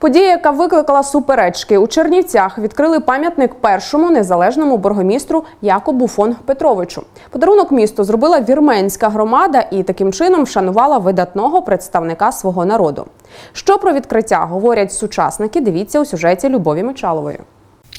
Подія, яка викликала суперечки у Чернівцях, відкрили пам'ятник першому незалежному бургомістру Якобу фон Петровичу. Подарунок місту зробила вірменська громада і таким чином вшанувала видатного представника свого народу. Що про відкриття говорять сучасники? Дивіться у сюжеті Любові Мичалової.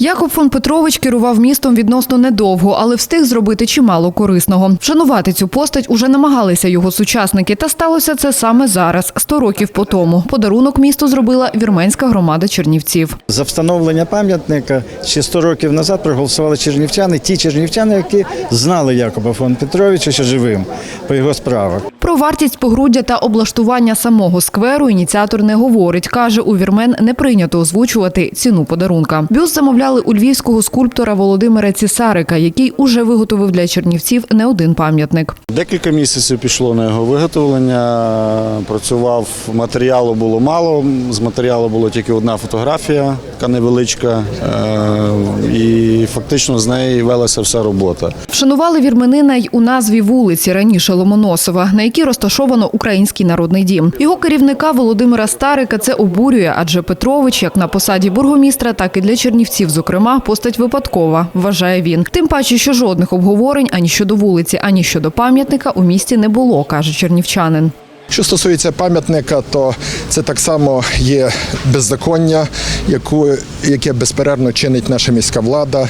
Якоб фон Петрович керував містом відносно недовго, але встиг зробити чимало корисного. Вшанувати цю постать уже намагалися його сучасники, та сталося це саме зараз, 100 років по тому. Подарунок місту зробила вірменська громада Чернівців. За встановлення пам'ятника ще 100 років назад проголосували чернівчани, ті чернівчани, які знали Якоба фон Петровича ще живим по його справах. Про вартість погруддя та облаштування самого скверу ініціатор не говорить. Каже, у вірмен не прийнято озвучувати ціну подарунка. Бюст замовляли у львівського скульптора Володимира Цісарика, який уже виготовив для чернівців не один пам'ятник. Декілька місяців пішло на його виготовлення. Працював матеріалу було мало. З матеріалу було тільки одна фотографія, така невеличка, Е, і фактично з неї велася вся робота. Вшанували вірменина й у назві вулиці раніше Ломоносова, на якій розташовано Український народний дім. Його керівника Володимира Старика це обурює, адже Петрович, як на посаді бургомістра, так і для чернівців, зокрема, постать випадкова, вважає він. Тим паче, що жодних обговорень ані щодо вулиці, ані щодо пам'ятника у місті не було, каже чернівчанин. Що стосується пам'ятника, то це так само є беззаконня, яку, яке безперервно чинить наша міська влада.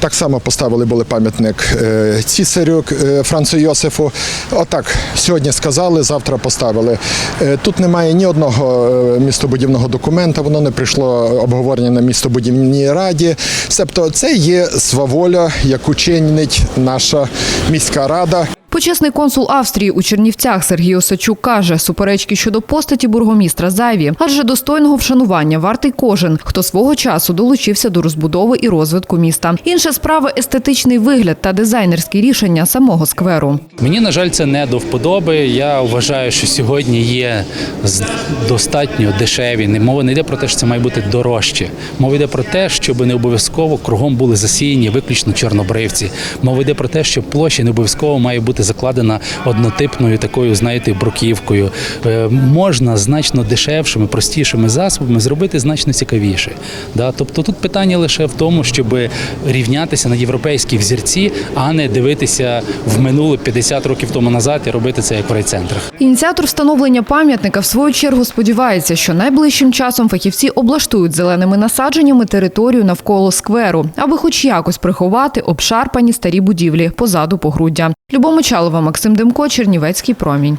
Так само поставили були пам'ятник е, цісарю е, Францу Йосифу. Отак сьогодні сказали, завтра поставили. Е, Тут немає ні одного містобудівного документа, воно не прийшло обговорення на містобудівній раді. Себто це є сваволя, яку чинить наша міська рада. Почесний консул Австрії у Чернівцях Сергій Осачук каже, суперечки щодо постаті бургомістра зайві, адже достойного вшанування вартий кожен, хто свого часу долучився до розбудови і розвитку міста. Інша справа естетичний вигляд та дизайнерські рішення самого скверу. Мені, на жаль, це не до вподоби. Я вважаю, що сьогодні є достатньо дешеві. Не- Мова не йде про те, що це має бути дорожче. Мова йде про те, щоб не обов'язково кругом були засіяні виключно чорнобривці. Мова йде про те, що площа не обов'язково має бути закладена однотипною такою, знаєте, бруківкою. Е, Можна значно дешевшими, простішими засобами зробити значно цікавіше. Да? Тобто тут питання лише в тому, щоб рівнятися на європейські взірці, а не дивитися в минуле 50 років тому назад і робити це як в райцентрах. Ініціатор встановлення пам'ятника в свою чергу сподівається, що найближчим часом фахівці облаштують зеленими насадженнями територію навколо скверу, аби хоч якось приховати обшарпані старі будівлі позаду погруддя. Любов Мочалова, Максим Демко, Чернівецький промінь.